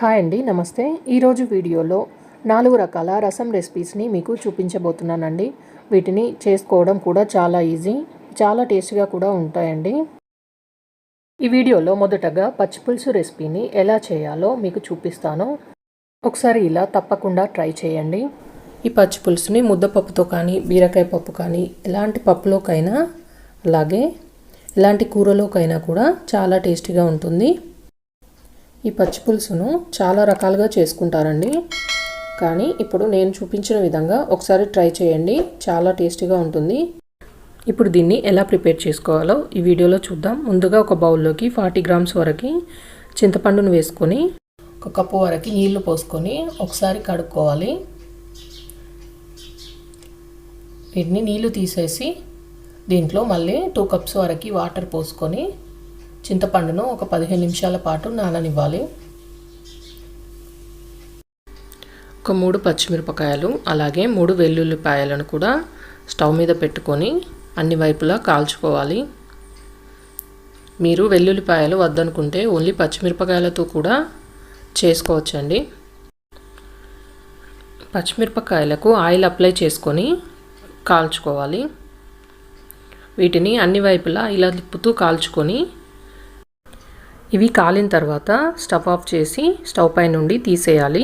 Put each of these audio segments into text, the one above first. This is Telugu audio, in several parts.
హాయ్ అండి నమస్తే. ఈరోజు వీడియోలో నాలుగు రకాల రసం రెసిపీస్ని మీకు చూపించబోతున్నానండి. వీటిని చేసుకోవడం కూడా చాలా ఈజీ చాలా టేస్టీగా కూడా ఉంటాయండి. ఈ వీడియోలో మొదటగా పచ్చిపులుసు రెసిపీని ఎలా చేయాలో మీకు చూపిస్తాను. ఒకసారి ఇలా తప్పకుండా ట్రై చేయండి. ఈ పచ్చిపులుసుని ముద్దపప్పుతో కానీ బీరకాయ పప్పు కానీ ఎలాంటి పప్పులోకైనా అలాగే ఎలాంటి కూరలోకైనా కూడా చాలా టేస్టీగా ఉంటుంది. ఈ పచ్చి పులుసును చాలా రకాలుగా చేసుకుంటారండి. కానీ ఇప్పుడు నేను చూపించిన విధంగా ఒకసారి ట్రై చేయండి. చాలా టేస్టీగా ఉంటుంది. ఇప్పుడు దీన్ని ఎలా ప్రిపేర్ చేసుకోవాలో ఈ వీడియోలో చూద్దాం. ముందుగా ఒక బౌల్లోకి ఫార్టీ గ్రామ్స్ వరకు చింతపండును వేసుకొని ఒక కప్పు వరకు నీళ్ళు పోసుకొని ఒకసారి కడుక్కోవాలి. వీటిని నీళ్ళు తీసేసి దీంట్లో మళ్ళీ టూ కప్స్ వరకు వాటర్ పోసుకొని చింతపండును ఒక పదిహేను నిమిషాల పాటు నాననివ్వాలి. ఒక మూడు పచ్చిమిరపకాయలు అలాగే మూడు వెల్లుల్లిపాయలను కూడా స్టవ్ మీద పెట్టుకొని అన్ని వైపులా కాల్చుకోవాలి. మీరు వెల్లుల్లిపాయలు వద్దనుకుంటే ఓన్లీ పచ్చిమిరపకాయలతో కూడా చేసుకోవచ్చండి. పచ్చిమిరపకాయలకు ఆయిల్ అప్లై చేసుకొని కాల్చుకోవాలి. వీటిని అన్ని వైపులా ఇలా తిప్పుతూ కాల్చుకొని ఇవి కాలిన తర్వాత స్టవ్ ఆఫ్ చేసి స్టవ్ పై నుండి తీసేయాలి.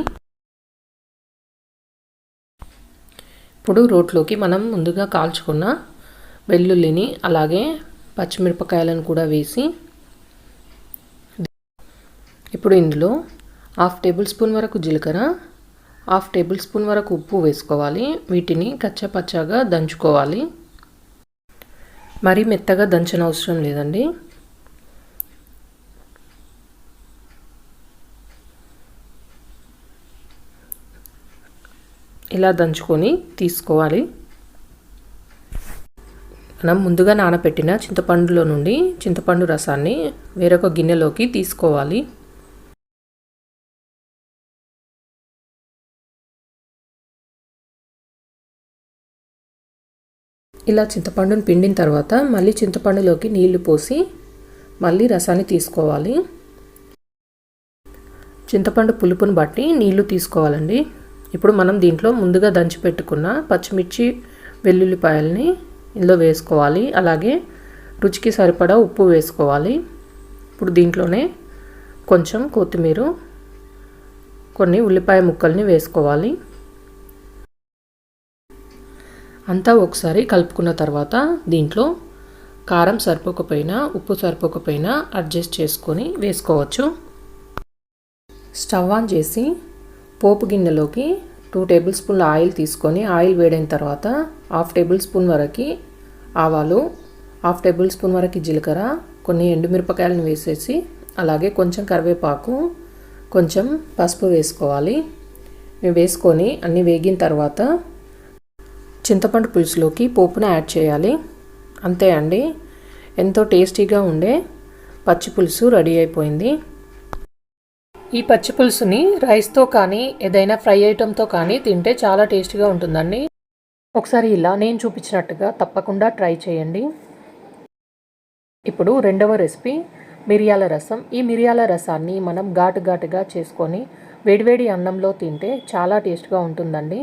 ఇప్పుడు రోట్లోకి మనం ముందుగా కాల్చుకున్న వెల్లుల్లిని అలాగే పచ్చిమిరపకాయలను కూడా వేసి ఇప్పుడు ఇందులో హాఫ్ టేబుల్ స్పూన్ వరకు జీలకర్ర హాఫ్ టేబుల్ స్పూన్ వరకు ఉప్పు వేసుకోవాలి. వీటిని కచ్చపచ్చగా దంచుకోవాలి. మరీ మెత్తగా దంచనవసరం అవసరం లేదండి. ఇలా దంచుకొని తీసుకోవాలి. మనం ముందుగా నానబెట్టిన చింతపండులో నుండి చింతపండు రసాన్ని వేరొక గిన్నెలోకి తీసుకోవాలి. ఇలా చింతపండును పిండిన తర్వాత మళ్ళీ చింతపండులోకి నీళ్ళు పోసి మళ్ళీ రసాన్ని తీసుకోవాలి. చింతపండు పులుపును బట్టి నీళ్ళు తీసుకోవాలండి. ఇప్పుడు మనం దీంట్లో ముందుగా దంచి పెట్టుకున్న పచ్చిమిర్చి వెల్లుల్లిపాయల్ని ఇందులో వేసుకోవాలి. అలాగే రుచికి సరిపడా ఉప్పు వేసుకోవాలి. ఇప్పుడు దీంట్లోనే కొంచెం కొత్తిమీర కొన్ని ఉల్లిపాయ ముక్కల్ని వేసుకోవాలి. అంతా ఒకసారి కలుపుకున్న తర్వాత దీంట్లో కారం సరిపోకపోయినా ఉప్పు సరిపోకపోయినా అడ్జస్ట్ చేసుకొని వేసుకోవచ్చు. స్టవ్ ఆన్ చేసి పోపు గిన్నెలోకి టూ టేబుల్ స్పూన్ల ఆయిల్ తీసుకొని ఆయిల్ వేడైన తర్వాత హాఫ్ టేబుల్ స్పూన్ వరకు ఆవాలు హాఫ్ టేబుల్ స్పూన్ వరకు జీలకర్ర కొన్ని ఎండుమిరపకాయలను వేసేసి అలాగే కొంచెం కరివేపాకు కొంచెం పసుపు వేసుకోవాలి. వేసుకొని అన్నీ వేగిన తర్వాత చింతపండు పులుసులోకి పోపును యాడ్ చేయాలి. అంతే అండి. ఎంతో టేస్టీగా ఉండే పచ్చి పులుసు రెడీ అయిపోయింది. ఈ పచ్చి పులుసుని రైస్తో కానీ ఏదైనా ఫ్రై ఐటెంతో కానీ తింటే చాలా టేస్టీగా ఉంటుందండి. ఒకసారి ఇలా నేను చూపించినట్టుగా తప్పకుండా ట్రై చేయండి. ఇప్పుడు రెండవ రెసిపీ మిరియాల రసం. ఈ మిరియాల రసాన్ని మనం ఘాటు ఘాటుగా చేసుకొని వేడివేడి అన్నంలో తింటే చాలా టేస్ట్గా ఉంటుందండి.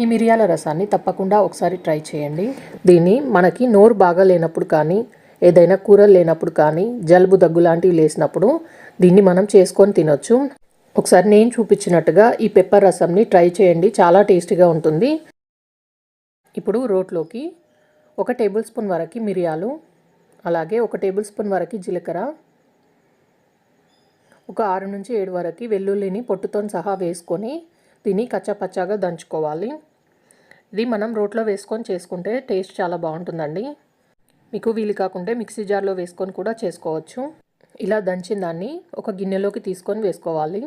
ఈ మిరియాల రసాన్ని తప్పకుండా ఒకసారి ట్రై చేయండి. దీన్ని మనకి నోరు బాగా లేనప్పుడు కానీ ఏదైనా కూరలు లేనప్పుడు కానీ జలుబు దగ్గు లాంటివి లేసినప్పుడు దీన్ని మనం చేసుకొని తినొచ్చు. ఒకసారి నేను చూపించినట్టుగా ఈ పెప్పర్ రసంని ట్రై చేయండి. చాలా టేస్టీగా ఉంటుంది. ఇప్పుడు రోట్లోకి ఒక టేబుల్ స్పూన్ వరకు మిరియాలు అలాగే ఒక టేబుల్ స్పూన్ వరకు జీలకర్ర ఒక ఆరు నుంచి ఏడు వరకు వెల్లుల్లిని పొట్టుతో సహా వేసుకొని తిని కచ్చాపచ్చాగా దంచుకోవాలి. ఇది మనం రోట్లో వేసుకొని చేసుకుంటే టేస్ట్ చాలా బాగుంటుందండి. మీకు వీలు కాకుంటే మిక్సీ జార్లో వేసుకొని కూడా చేసుకోవచ్చు. ఇలా దంచిన దాన్ని ఒక గిన్నెలోకి తీసుకొని వేసుకోవాలి.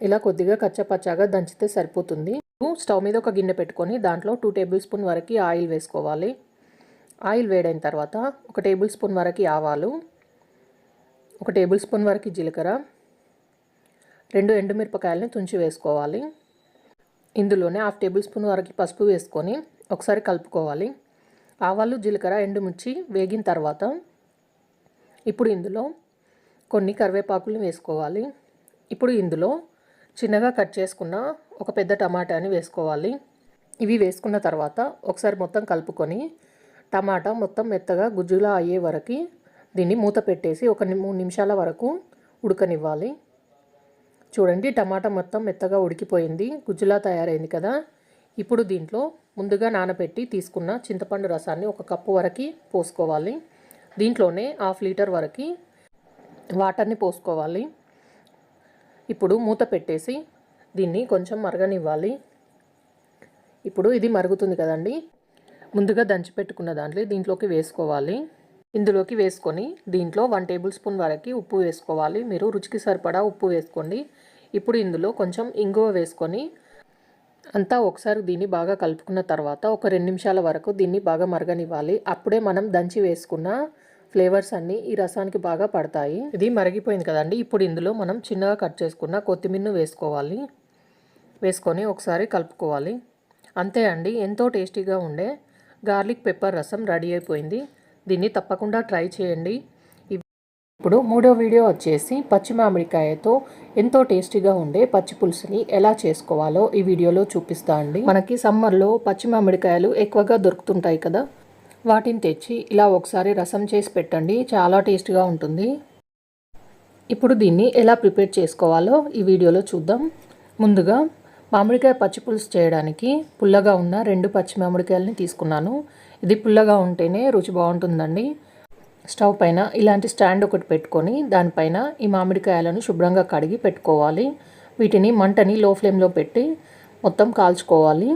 ఇలా కొద్దిగా కచ్చపచ్చాగా దంచితే సరిపోతుంది. స్టవ్ మీద ఒక గిన్నె పెట్టుకొని దాంట్లో టూ టేబుల్ స్పూన్ వరకు ఆయిల్ వేసుకోవాలి. ఆయిల్ వేడైన తర్వాత ఒక టేబుల్ స్పూన్ వరకు ఆవాలు ఒక టేబుల్ స్పూన్ వరకు జీలకర్ర రెండు ఎండుమిరపకాయలని తుంచి వేసుకోవాలి. ఇందులోనే హాఫ్ టేబుల్ స్పూన్ వరకు పసుపు వేసుకొని ఒకసారి కలుపుకోవాలి. ఆవాలు జీలకర్ర ఎండుమిర్చి వేగిన తర్వాత ఇప్పుడు ఇందులో కొన్ని కరివేపాకులు వేసుకోవాలి. ఇప్పుడు ఇందులో చిన్నగా కట్ చేసుకున్న ఒక పెద్ద టమాటాని వేసుకోవాలి. ఇవి వేసుకున్న తర్వాత ఒకసారి మొత్తం కలుపుకొని టమాటా మొత్తం మెత్తగా గుజ్జులా అయ్యే వరకు దీన్ని మూత పెట్టేసి ఒక మూడు నిమిషాల వరకు ఉడకనివ్వాలి. చూడండి టమాటా మొత్తం మెత్తగా ఉడికిపోయింది గుజ్జులా తయారైంది కదా. ఇప్పుడు దీంట్లో ముందుగా నానబెట్టి తీసుకున్న చింతపండు రసాన్ని ఒక కప్పు వరకు పోసుకోవాలి. దీంట్లోనే హాఫ్ లీటర్ వరకు వాటర్ని పోసుకోవాలి. ఇప్పుడు మూత పెట్టేసి దీన్ని కొంచెం మరగనివ్వాలి. ఇప్పుడు ఇది మరుగుతుంది కదండి. ముందుగా దంచి పెట్టుకున్న దాంట్లో దీంట్లోకి వేసుకోవాలి. ఇందులోకి వేసుకొని దీంట్లో వన్ టేబుల్ స్పూన్ వరకు ఉప్పు వేసుకోవాలి. మీరు రుచికి సరిపడా ఉప్పు వేసుకోండి. ఇప్పుడు ఇందులో కొంచెం ఇంగువ వేసుకొని అంతా ఒకసారి దీన్ని బాగా కలుపుకున్న తర్వాత ఒక రెండు నిమిషాల వరకు దీన్ని బాగా మరగనివ్వాలి. అప్పుడే మనం దంచి వేసుకున్న ఫ్లేవర్స్ అన్నీ ఈ రసానికి బాగా పడతాయి. ఇది మరిగిపోయింది కదండి. ఇప్పుడు ఇందులో మనం చిన్నగా కట్ చేసుకున్న కొత్తిమీరను వేసుకోవాలి. వేసుకొని ఒకసారి కలుపుకోవాలి. అంతే అండి. ఎంతో టేస్టీగా ఉండే గార్లిక్ పెప్పర్ రసం రెడీ అయిపోయింది. దీన్ని తప్పకుండా ట్రై చేయండి. ఇప్పుడు మూడో వీడియో వచ్చేసి పచ్చి మామిడికాయతో ఎంతో టేస్టీగా ఉండే పచ్చి పులుసుని ఎలా చేసుకోవాలో ఈ వీడియోలో చూపిస్తా అండి. మనకి సమ్మర్లో పచ్చి మామిడికాయలు ఎక్కువగా దొరుకుతుంటాయి కదా. వాటిని తెచ్చి ఇలా ఒకసారి రసం చేసి పెట్టండి. చాలా టేస్ట్గా ఉంటుంది. ఇప్పుడు దీన్ని ఎలా ప్రిపేర్ చేసుకోవాలో ఈ వీడియోలో చూద్దాం. ముందుగా మామిడికాయ పచ్చి పులుసు చేయడానికి పుల్లగా ఉన్న రెండు పచ్చి మామిడికాయలని తీసుకున్నాను. ఇది పుల్లగా ఉంటేనే రుచి బాగుంటుందండి. స్టవ్ పైన ఇలాంటి స్టాండ్ ఒకటి పెట్టుకొని దానిపైన ఈ మామిడికాయలను శుభ్రంగా కడిగి పెట్టుకోవాలి. వీటిని మంటని లో ఫ్లేమ్లో పెట్టి మొత్తం కాల్చుకోవాలి.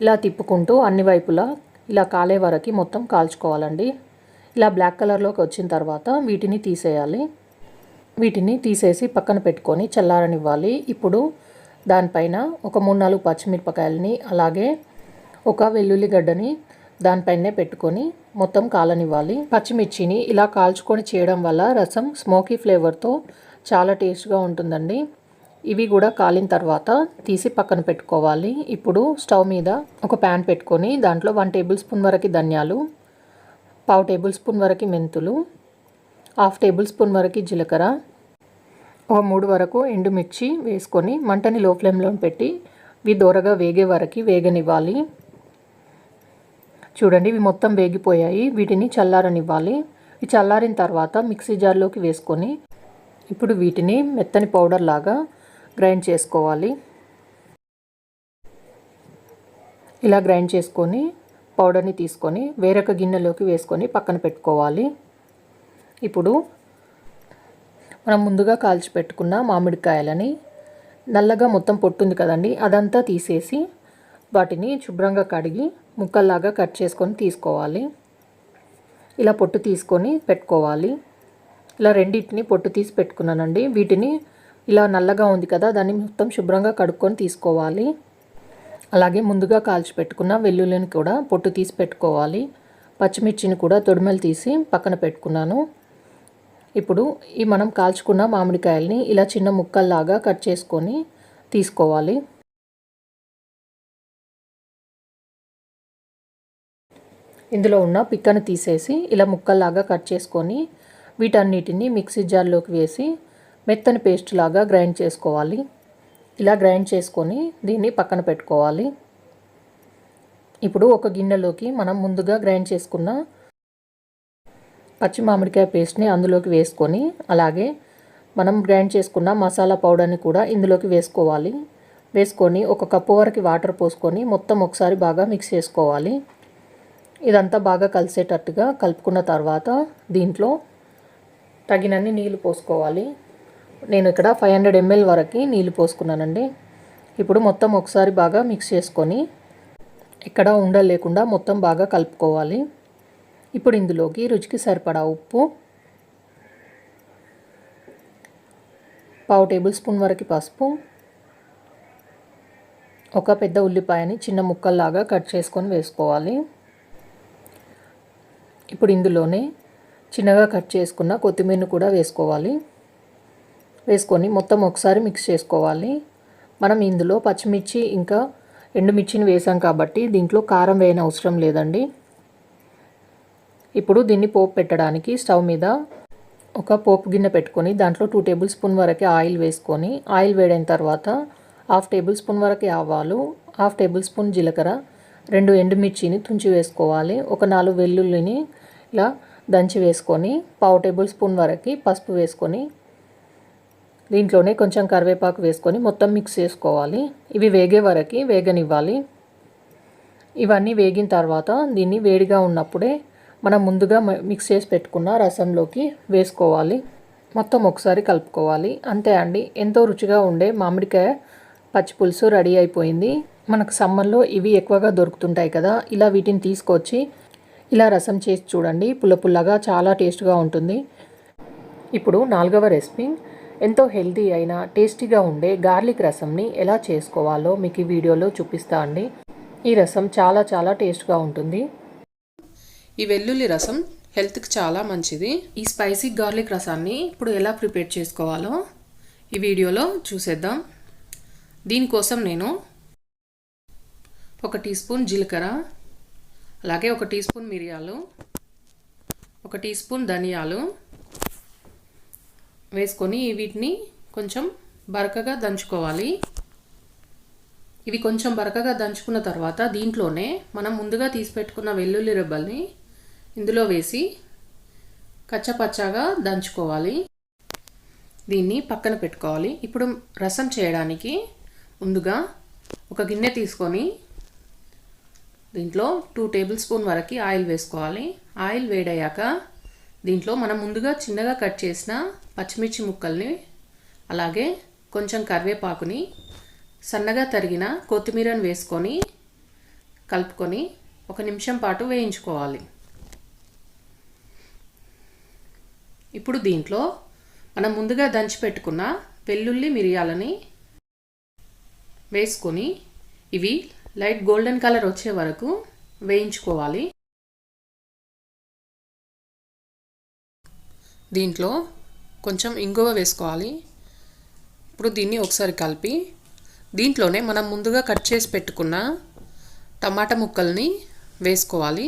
ఇలా తిప్పుకుంటూ అన్ని వైపులా ఇలా కాలే వరకు మొత్తం కాల్చుకోవాలండి. ఇలా బ్లాక్ కలర్లోకి వచ్చిన తర్వాత వీటిని తీసేయాలి. వీటిని తీసేసి పక్కన పెట్టుకొని చల్లారనివ్వాలి. ఇప్పుడు దానిపైన ఒక మూడు నాలుగు పచ్చిమిరపకాయలని అలాగే ఒక వెల్లుల్లి గడ్డని దానిపైనే పెట్టుకొని మొత్తం కాలనివ్వాలి. పచ్చిమిర్చిని ఇలా కాల్చుకొని చేయడం వల్ల రసం స్మోకీ ఫ్లేవర్తో చాలా టేస్ట్గా ఉంటుందండి. ఇవి కూడా కాలిన తర్వాత తీసి పక్కన పెట్టుకోవాలి. ఇప్పుడు స్టవ్ మీద ఒక ప్యాన్ పెట్టుకొని దాంట్లో వన్ టేబుల్ స్పూన్ వరకు ధనియాలు పావు టేబుల్ స్పూన్ వరకు మెంతులు హాఫ్ టేబుల్ స్పూన్ వరకు జీలకర్ర ఒక మూడు వరకు ఎండుమిర్చి వేసుకొని మంటని లో ఫ్లేమ్లో పెట్టి ఇవి దూరగా వేగే వరకు వేగనివ్వాలి. చూడండి ఇవి మొత్తం వేగిపోయాయి. వీటిని చల్లారనివ్వాలి. ఇవి చల్లారిన తర్వాత మిక్సీ జార్లోకి వేసుకొని ఇప్పుడు వీటిని మెత్తని పౌడర్ లాగా గ్రైండ్ చేసుకోవాలి. ఇలా గ్రైండ్ చేసుకొని పౌడర్ని తీసుకొని వేరొక గిన్నెలోకి వేసుకొని పక్కన పెట్టుకోవాలి. ఇప్పుడు మనం ముందుగా కాల్చి పెట్టుకున్న మామిడికాయలని నల్లగా మొత్తం పొట్టుంది కదండి అదంతా తీసేసి వాటిని శుభ్రంగా కడిగి ముక్కల్లాగా కట్ చేసుకొని తీసుకోవాలి. ఇలా పొట్టు తీసుకొని పెట్టుకోవాలి. ఇలా రెండింటిని పొట్టు తీసి పెట్టుకున్నానండి. వీటిని ఇలా నల్లగా ఉంది కదా దాన్ని మొత్తం శుభ్రంగా కడుక్కొని తీసుకోవాలి. అలాగే ముందుగా కాల్చి పెట్టుకున్న వెల్లుల్లిని కూడా పొట్టు తీసి పెట్టుకోవాలి. పచ్చిమిర్చిని కూడా తొడిమలు తీసి పక్కన పెట్టుకున్నాను. ఇప్పుడు ఈ మనం కాల్చుకున్న మామిడికాయల్ని ఇలా చిన్న ముక్కల్లాగా కట్ చేసుకొని తీసుకోవాలి. ఇందులో ఉన్న పిక్కను తీసేసి ఇలా ముక్కల్లాగా కట్ చేసుకొని వీటన్నిటిని మిక్సీ జార్లోకి వేసి మెత్తని పేస్ట్ లాగా గ్రైండ్ చేసుకోవాలి. ఇలా గ్రైండ్ చేసుకొని దీన్ని పక్కన పెట్టుకోవాలి. ఇప్పుడు ఒక గిన్నెలోకి మనం ముందుగా గ్రైండ్ చేసుకున్న పచ్చి మామిడికాయ పేస్ట్ని అందులోకి వేసుకొని అలాగే మనం గ్రైండ్ చేసుకున్న మసాలా పౌడర్ని కూడా ఇందులోకి వేసుకోవాలి. వేసుకొని ఒక కప్పు వరకు వాటర్ పోసుకొని మొత్తం ఒకసారి బాగా మిక్స్ చేసుకోవాలి. ఇదంతా బాగా కలిసేటట్టుగా కలుపుకున్న తర్వాత దీంట్లో తగినన్ని నీళ్ళు పోసుకోవాలి. నేను ఇక్కడ ఫైవ్ హండ్రెడ్ ఎంఎల్ వరకు నీళ్ళు పోసుకున్నానండి. ఇప్పుడు మొత్తం ఒకసారి బాగా మిక్స్ చేసుకొని ఇక్కడ ఉండలు లేకుండా మొత్తం బాగా కలుపుకోవాలి. ఇప్పుడు ఇందులోకి రుచికి సరిపడా ఉప్పు పావు టేబుల్ స్పూన్ వరకు పసుపు ఒక పెద్ద ఉల్లిపాయని చిన్న ముక్కల్లాగా కట్ చేసుకొని వేసుకోవాలి. ఇప్పుడు ఇందులోనే చిన్నగా కట్ చేసుకున్న కొత్తిమీరను కూడా వేసుకోవాలి. వేసుకొని మొత్తం ఒకసారి మిక్స్ చేసుకోవాలి. మనం ఇందులో పచ్చిమిర్చి ఇంకా ఎండుమిర్చిని వేసాం కాబట్టి దీంట్లో కారం వేయని అవసరం లేదండి. ఇప్పుడు దీన్ని పోపు పెట్టడానికి స్టవ్ మీద ఒక పోపు గిన్నె పెట్టుకొని దాంట్లో టూ టేబుల్ స్పూన్ వరకు ఆయిల్ వేసుకొని ఆయిల్ వేడైన తర్వాత హాఫ్ టేబుల్ స్పూన్ వరకు ఆవాలు హాఫ్ టేబుల్ స్పూన్ జీలకర్ర రెండు ఎండుమిర్చిని తుంచి వేసుకోవాలి. ఒక నాలుగు వెల్లుల్లిని ఇలా దంచి వేసుకొని పావు టేబుల్ స్పూన్ వరకు పసుపు వేసుకొని దీంట్లోనే కొంచెం కరివేపాకు వేసుకొని మొత్తం మిక్స్ చేసుకోవాలి. ఇవి వేగే వరకు వేగనివ్వాలి. ఇవన్నీ వేగిన తర్వాత దీన్ని వేడిగా ఉన్నప్పుడే మనం ముందుగా మిక్స్ చేసి పెట్టుకున్న రసంలోకి వేసుకోవాలి. మొత్తం ఒకసారి కలుపుకోవాలి. అంతే అండి. ఎంతో రుచిగా ఉండే మామిడికాయ పచ్చి పులుసు రెడీ అయిపోయింది. మనకు సమ్మర్లో ఇవి ఎక్కువగా దొరుకుతుంటాయి కదా. ఇలా వీటిని తీసుకొచ్చి ఇలా రసం చేసి చూడండి. పుల్ల పుల్లగా చాలా టేస్ట్గా ఉంటుంది. ఇప్పుడు నాలుగవ రెసిపీ ఎంతో హెల్తీ అయిన టేస్టీగా ఉండే గార్లిక్ రసంని ఎలా చేసుకోవాలో మీకు ఈ వీడియోలో చూపిస్తా అండి. ఈ రసం చాలా చాలా టేస్ట్గా ఉంటుంది. ఈ వెల్లుల్లి రసం హెల్త్కి చాలా మంచిది. ఈ స్పైసీ గార్లిక్ రసాన్ని ఇప్పుడు ఎలా ప్రిపేర్ చేసుకోవాలో ఈ వీడియోలో చూసేద్దాం. దీనికోసం నేను ఒక టీ స్పూన్ జీలకర్ర అలాగే ఒక టీ స్పూన్ మిరియాలు ఒక టీ స్పూన్ ధనియాలు వేసుకొని వీటిని కొంచెం బరకగా దంచుకోవాలి. ఇవి కొంచెం బరకగా దంచుకున్న తర్వాత దీంట్లోనే మనం ముందుగా తీసి పెట్టుకున్న వెల్లుల్లి రెబ్బల్ని ఇందులో వేసి కచ్చపచ్చగా దంచుకోవాలి. దీన్ని పక్కన పెట్టుకోవాలి. ఇప్పుడు రసం చేయడానికి ముందుగా ఒక గిన్నె తీసుకొని దీంట్లో టూ టేబుల్ స్పూన్ వరకు ఆయిల్ వేసుకోవాలి. ఆయిల్ వేడయ్యాక దీంట్లో మనం ముందుగా చిన్నగా కట్ చేసిన పచ్చిమిర్చి ముక్కల్ని అలాగే కొంచెం కరివేపాకుని సన్నగా తరిగిన కొత్తిమీరను వేసుకొని కలుపుకొని ఒక నిమిషం పాటు వేయించుకోవాలి. ఇప్పుడు దీంట్లో మనం ముందుగా దంచి పెట్టుకున్న వెల్లుల్లి మిరియాలని వేసుకొని ఇవి లైట్ గోల్డెన్ కలర్ వచ్చే వరకు వేయించుకోవాలి. దీంట్లో కొంచెం ఇంగువ వేసుకోవాలి. ఇప్పుడు దీన్ని ఒకసారి కలిపి దీంట్లోనే మనం ముందుగా కట్ చేసి పెట్టుకున్న టమాటా ముక్కల్ని వేసుకోవాలి.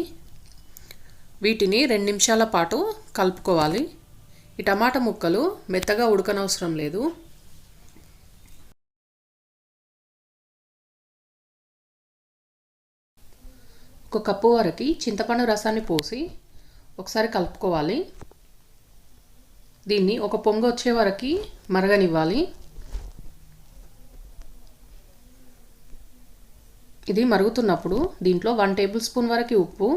వీటిని రెండు నిమిషాల పాటు కలుపుకోవాలి. ఈ టమాటా ముక్కలు మెత్తగా ఉడకనవసరం లేదు. ఒక కప్పు వరకు చింతపండు రసాన్ని పోసి ఒకసారి కలుపుకోవాలి. దీన్ని ఒక పొంగ వచ్చే వరకు మరగనివ్వాలి. ఇది మరుగుతున్నప్పుడు దీంట్లో వన్ టేబుల్ స్పూన్ వరకు ఉప్పు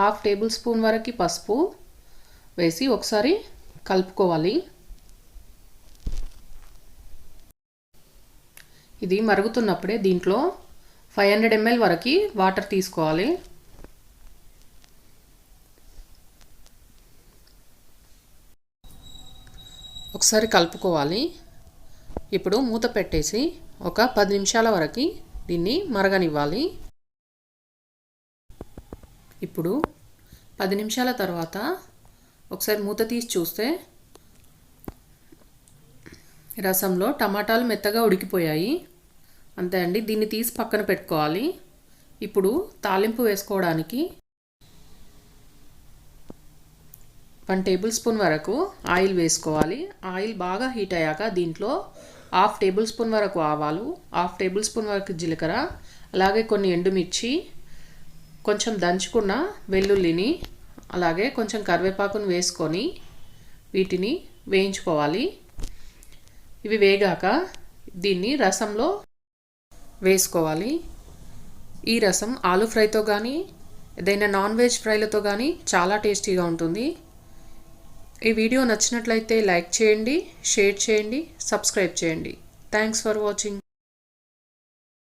హాఫ్ టేబుల్ స్పూన్ వరకు పసుపు వేసి ఒకసారి కలుపుకోవాలి. ఇది మరుగుతున్నప్పుడే దీంట్లో ఫైవ్ హండ్రెడ్ ఎంఎల్ వరకు వాటర్ తీసుకోవాలి. ఒకసారి కలుపుకోవాలి. ఇప్పుడు మూత పెట్టేసి ఒక పది నిమిషాల వరకు దీన్ని మరగనివ్వాలి. ఇప్పుడు పది నిమిషాల తర్వాత ఒకసారి మూత తీసి చూస్తే రసంలో టమాటాలు మెత్తగా ఉడికిపోయాయి. అంతే అండి దీన్ని తీసి పక్కన పెట్టుకోవాలి. ఇప్పుడు తాలింపు వేసుకోవడానికి వన్ టేబుల్ స్పూన్ వరకు ఆయిల్ వేసుకోవాలి. ఆయిల్ బాగా హీట్ అయ్యాక దీంట్లో హాఫ్ టేబుల్ స్పూన్ వరకు ఆవాలు హాఫ్ టేబుల్ స్పూన్ వరకు జీలకర్ర అలాగే కొన్ని ఎండుమిర్చి కొంచెం దంచుకున్న వెల్లుల్లిని అలాగే కొంచెం కరివేపాకును వేసుకొని వీటిని వేయించుకోవాలి. ఇవి వేగాక దీన్ని రసంలో వేసుకోవాలి. ఈ రసం ఆలు ఫ్రైతో కానీ ఏదైనా నాన్ వెజ్ ఫ్రైలతో కానీ చాలా టేస్టీగా ఉంటుంది. ఈ వీడియో నచ్చినట్లయితే లైక్ చేయండి షేర్ చేయండి సబ్స్క్రైబ్ చేయండి. Thanks for watching